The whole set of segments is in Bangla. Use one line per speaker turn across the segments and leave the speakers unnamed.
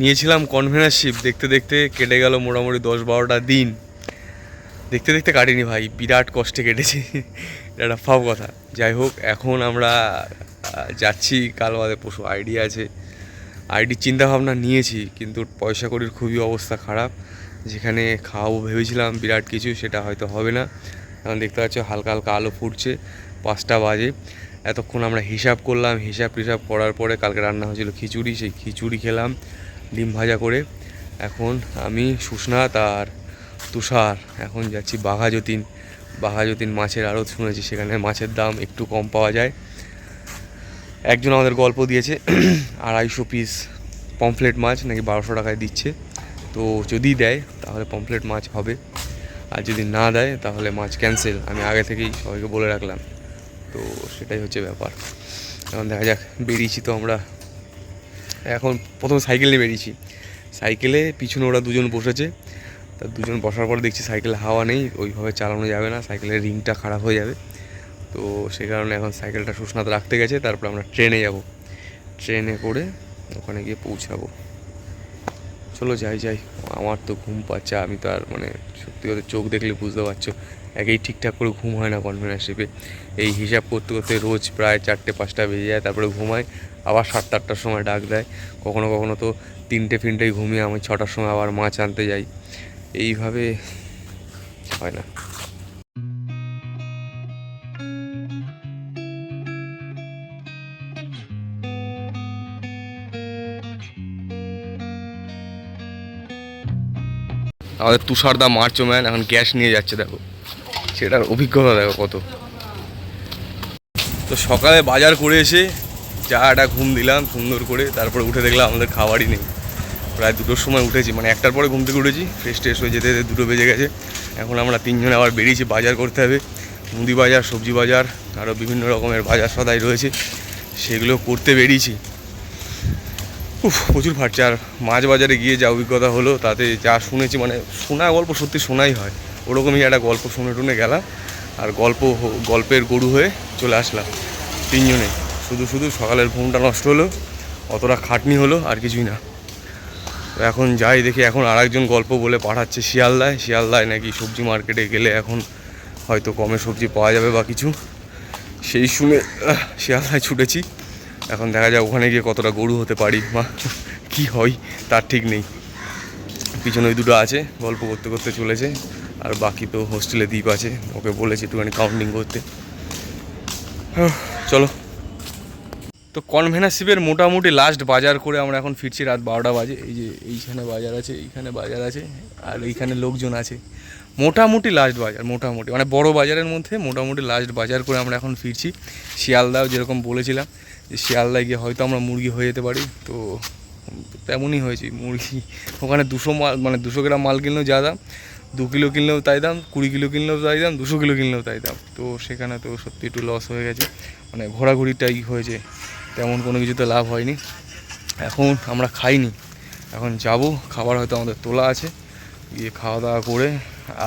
নিয়েছিলাম কনভেনারশিপ দেখতে দেখতে কেটে গেল মোটামুটি দশ বারোটা দিন। দেখতে দেখতে কাটেনি ভাই, বিরাট কষ্টে কেটেছে। এটা ফাও কথা। যাই হোক, এখন আমরা যাচ্ছি কাল বাদে পশু আইডি আছে। আইডির চিন্তাভাবনা নিয়েছি, কিন্তু পয়সা করির খুবই অবস্থা খারাপ। যেখানে খাওয়াবো ভেবেছিলাম বিরাট কিছু, সেটা হয়তো হবে না। এখন দেখতে পাচ্ছ হালকা হালকা আলো ফুটছে, পাঁচটা বাজে। এতক্ষণ আমরা হিসাব করলাম হিসাব টিসাব করার পরে কালকে রান্না হয়েছিল খিচুড়ি, সেই খিচুড়ি খেলাম। ডিম ভাজা করে। এখন আমি সুস্নাথ আর তুষার। এখন যাচ্ছি বাঘা যতীন বাঘা যতীন মাছের আড়ত শুনেছি, সেখানে মাছের দাম একটু কম পাওয়া যায়। একজন আমাদের গল্প দিয়েছে, আড়াইশো পিস পমফ্লেট মাছ নাকি বারোশো টাকায় দিচ্ছে। তো যদি দেয়, তাহলে পমফ্লেট মাছ হবে। আর যদি না দেয়, তাহলে মাছ ক্যান্সেল আমি আগে থেকেই সবাইকে বলে রাখলাম। তো সেটাই হচ্ছে ব্যাপার। এখন দেখা যাক, বেরিয়েছি তো আমরা এখন প্রথম সাইকেল বেরিয়েছি। সাইকেলে পিছনে ওরা দুজন বসেছে। তা দুজন বসার পর দেখছি সাইকেলে হাওয়া নেই, ওইভাবে চালানো যাবে না, সাইকেলের রিংটা খারাপ হয়ে যাবে। তো সে কারণে এখন সাইকেলটা সুস্নাত রাখতে গেছে, তারপর আমরা ট্রেনে যাব। ট্রেনে করে ওখানে গিয়ে পৌঁছাবো। চলো যাই যাই। আমার তো ঘুম পাচ্ছে, আমি তো আর মানে সত্যি কথা চোখ দেখলে বুঝতে পারছ। একেই ঠিকঠাক করে ঘুম হয় না কনভেনারশিপে এই হিসাব করতে করতে রোজ প্রায় চারটে, পাঁচটা বেজে যায়, তারপরে ঘুমায় আবার সাতটা, আটটার সময় ডাক দেয়। কখনো কখনো তো তিনটে ফিনটেই ঘুমিয়ে আমি ছটার সময় আবার মাছ আনতে যাই। এইভাবে হয় না। আমাদের তুষারদা মার্চো ম্যান এখন গ্যাস নিয়ে যাচ্ছে, দেখো। সেটার অভিজ্ঞতা দেখো কত। তো সকালে বাজার করে এসে চাটা ঘুম দিলাম, সুন্দর করে, তারপরে উঠে দেখলাম আমাদের খাবারই নেই। প্রায় দুটোর সময় উঠেছি মানে একটার পরে ঘুম থেকে উঠেছি ফ্রেশ ট্রেশ হয়ে যেতে যেতে দুটো বেজে গেছে। এখন আমরা তিনজন আবার বেরিয়েছি বাজার করতে হবে। মুদি বাজার, সবজি বাজার আরও বিভিন্ন রকমের বাজার সদাই রয়েছে, সেগুলো করতে বেরিয়েছি। উফ, প্রচুর ফাটছে, আর মাছ বাজারে গিয়ে যা অভিজ্ঞতা হলো, তাতে যা শুনেছি মানে শোনা গল্প সত্যি শোনাই হয়। ওরকমই একটা গল্প শুনে টুনে গেলাম আর গল্প গল্পের গরু হয়ে চলে আসলাম তিনজনে। শুধু শুধু সকালের ঘুমটা নষ্ট হলো, অতটা খাটনি হলো আর কিছুই না। এখন যাই দেখি, এখন আরেকজন গল্প বলে পাঠাচ্ছে শিয়ালদায়। শিয়ালদায় নাকি সবজি মার্কেটে গেলে এখন হয়তো কমে সবজি পাওয়া যাবে বা কিছু। সেই শুনে শিয়ালদায় ছুটেছি। এখন দেখা যায় ওখানে গিয়ে কতটা গরু হতে পারি বা কি হয়, তার ঠিক নেই। পিছনে ওই দুটো আছে, গল্প করতে করতে চলেছে। আর বাকি তো হোস্টেলে দ্বীপ আছে, ওকে বলেছি একটুখানি কাউন্টিং করতে। চলো। তো কনভেনারশিপের মোটামুটি লাস্ট বাজার করে আমরা এখন ফিরছি রাত বারোটা বাজে। এই যে এইখানে বাজার আছে, এইখানে বাজার আছে, আর এইখানে লোকজন আছে। মোটামুটি লাস্ট বাজার, মোটামুটি। মানে বড় বাজারের মধ্যে মোটামুটি লাস্ট বাজার করে আমরা এখন ফিরছি। শিয়ালদাও যেরকম বলেছিলাম, যে শিয়ালদায় গিয়ে হয়তো আমরা মুরগি হয়ে যেতে পারি। তো তেমনই হয়েছে, মুরগি, ওখানে দুশো মাল মানে দুশো গ্রাম মাল কিনলেও যা দাম। দু কিলো কিনলেও তাই দাম, কুড়ি কিলো কিনলেও তাই দাম, দুশো কিলো কিনলেও তাই দাম। তো সেখানে তো সত্যি একটু লস হয়ে গেছে। মানে ঘোরাঘুরিটাই হয়েছে, তেমন কোনো কিছুতে লাভ হয়নি। এখন আমরা খাইনি, এখন যাব, খাবার হয়তো আমাদের তোলা আছে। গিয়ে খাওয়া দাওয়া করে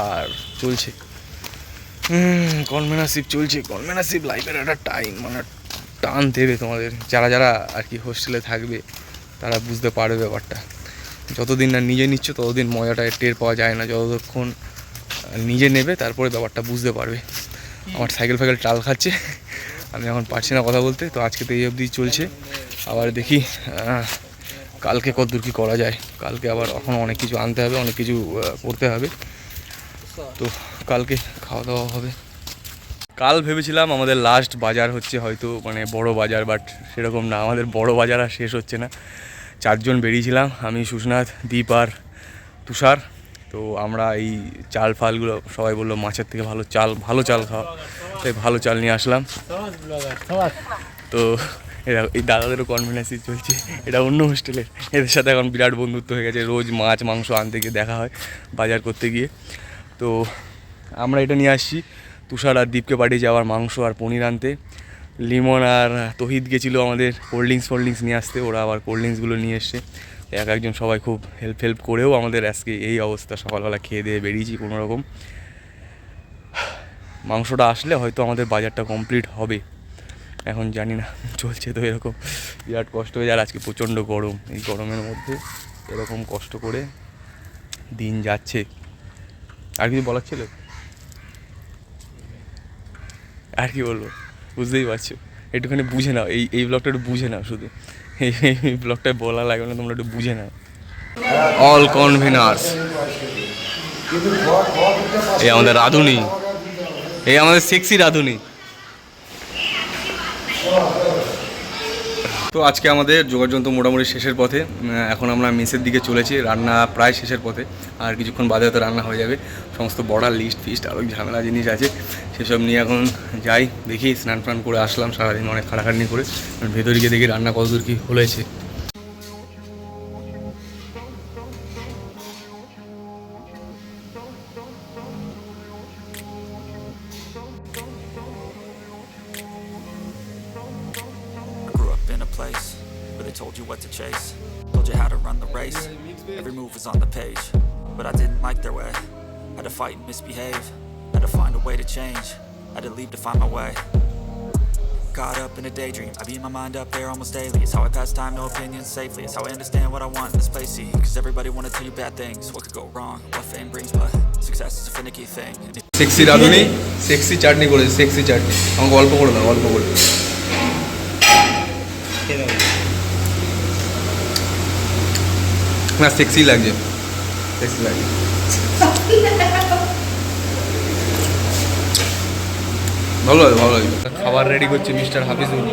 আর চলছে। কনভেনারশিপ চলছে কনভেনারশিপ লাইফের একটা টাইম মানে টান দেবে তোমাদের। যারা যারা আর কি হোস্টেলে থাকবে, তারা বুঝতে পারবে ব্যাপারটা। যতদিন না নিজে নিচ্ছ, ততদিন মজাটা টের পাওয়া যায় না। যতক্ষণ নিজে নেবে, তারপরে ব্যাপারটা বুঝতে পারবে। আমার সাইকেল ফাইকেল টাল খাচ্ছে, আমি এখন পারছি না কথা বলতে, তো আজকে তো এই অবধি চলছে। আবার দেখি কালকে কতদূর কী করা যায়। কালকে আবার এখন অনেক কিছু আনতে হবে, অনেক কিছু করতে হবে। তো কালকে খাওয়া দাওয়া হবে। কাল ভেবেছিলাম আমাদের লাস্ট বাজার হচ্ছে হয়তো মানে বড় বাজার বাট সেরকম না। আমাদের বড় বাজার আর শেষ হচ্ছে না। চারজন বেরিয়েছিলাম, আমি সুস্নাথ দীপ আর তুষার। তো আমরা এই চাল ফালগুলো সবাই বলল মাছের থেকে ভালো চাল ভালো চাল খাওয়া তাই ভালো চাল নিয়ে আসলাম। তো এরা, এই দাদাদেরও কনফিডেন্সই চলছে। এটা অন্য হোস্টেলের এদের সাথে এখন বিরাট বন্ধুত্ব হয়ে গেছে। রোজ মাছ, মাংস আনতে গিয়ে দেখা হয় বাজার করতে গিয়ে। তো আমরা এটা নিয়ে আসছি। তুষার আর দীপকে পাঠিয়ে যাওয়ার মাংস আর পনির আনতে। লিমন আর তহিদ গেছিল আমাদের কোল্ড ড্রিঙ্কস ফোল্ড ড্রিঙ্কস নিয়ে আসতে। ওরা আবার কোল্ড ড্রিঙ্কসগুলো নিয়ে এসছে। এক একজন সবাই খুব হেল্প হেল্প করেও আমাদের আজকে এই অবস্থা। সকালবেলা খেয়ে দিয়ে বেরিয়েছি কোনো রকম মাংসটা আসলে হয়তো আমাদের বাজারটা কমপ্লিট হবে। এখন জানি না, চলছে তো এরকম। বিরাট কষ্ট হয়ে যায় আজকে প্রচণ্ড গরম। এই গরমের মধ্যে এরকম কষ্ট করে দিন যাচ্ছে। আর কিছু বলার ছিল? আর কি বলব? বুঝতেই পারছ? একটুখানি বুঝে নাও, এই এই ব্লগটা একটু বুঝে নাও শুধু। এই এই ব্লগটায় বলা লাগবে না, তোমরা একটু বুঝে নাও। অল কনভেনার্স এই আমাদের রাধুনি। এই আমাদের সেক্সি রাধুনি। তো আজকে আমাদের যোগাযোগ তো মোটামুটি শেষের পথে এখন আমরা মেসের দিকে চলেছি, রান্না প্রায় শেষের পথে। আর কিছুক্ষণ বাদে হয়তো রান্না হয়ে যাবে। সমস্ত বর্ডার লিস্ট ফিস্ট আরও ঝামেলা জিনিস আছে। সেসব নিয়ে এখন যাই দেখি স্নান ফান করে আসলাম সারাদিন অনেক খাটাখাটনি করে ভেতরে গিয়ে দেখি রান্না কতদূর কী হয়েছে.
Every move was on the page, but I didn't like their way. Had to fight and misbehave, way to change, had to leave to find my way. Caught up in a daydream, I beat my mind up there almost daily. It's how I pass time, no opinions safely. It's how I understand what I want in this place. See, cause everybody wanna tell you bad things. What could go wrong, what fame brings, but success is a finicky thing. And if
sexy রাঁধুনি সেক্সি চাটনি করেছে সেক্সি চাটনি আমাকে অল্প করে দাও অল্প করে না সেক্সি লাগছে সেক্সি লাগছে ভালো লাগে ভালো লাগে খাবার রেডি করছে মিস্টার হাফিজুল।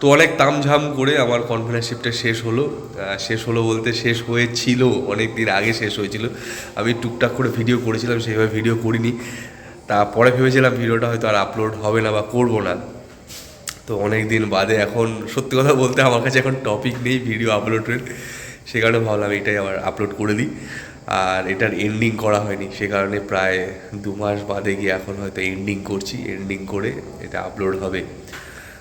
তো অনেক তামঝাম করে আমার কনফারেন্সশিপটা শেষ হলো। শেষ হলো বলতে শেষ হয়েছিল অনেক দিন আগে শেষ হয়েছিল। আমি টুকটাক করে ভিডিও করেছিলাম সেইভাবে ভিডিও করিনি। তারপরে ভেবেছিলাম ভিডিওটা হয়তো আর আপলোড হবে না বা করব না। তো অনেক দিন বাদে এখন সত্যি কথা বলতে আমার কাছে এখন টপিক নেই ভিডিও আপলোডের সে কারণে ভাবলাম এটাই আবার আপলোড করে দিই। আর এটার এন্ডিং করা হয়নি, সে কারণে প্রায় দু মাস বাদে গিয়ে এখন হয়তো এন্ডিং করছি এন্ডিং করে এটা আপলোড হবে।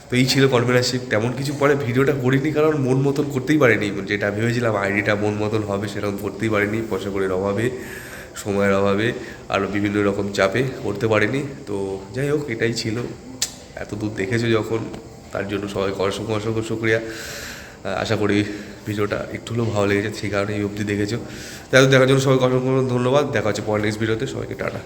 তো এই ছিল কনফারেন্সশিপ তেমন কিছু পরে ভিডিওটা করিনি, কারণ মন মতন করতেই পারিনি। যেটা ভেবেছিলাম আইডিটা মন মতন হবে, সেরকম করতেই পারিনি, পয়সা করির অভাবে, সময়ের অভাবে আরও বিভিন্ন রকম চাপে করতে পারিনি। তো যাই হোক, এটাই ছিল। এত দূর দেখেছ যখন, তার জন্য সবাইকে অসংখ্য অসংখ্য শুক্রিয়া। আশা করি ভিডিওটা একটু হলেও ভালো লেগেছে, সেই কারণে এই অবধি দেখেছ। তাই দেখার জন্য সবাইকে অসংখ্য ধন্যবাদ। দেখা হচ্ছে পরের নেক্সট ভিডিওতে সবাইকে টাটা।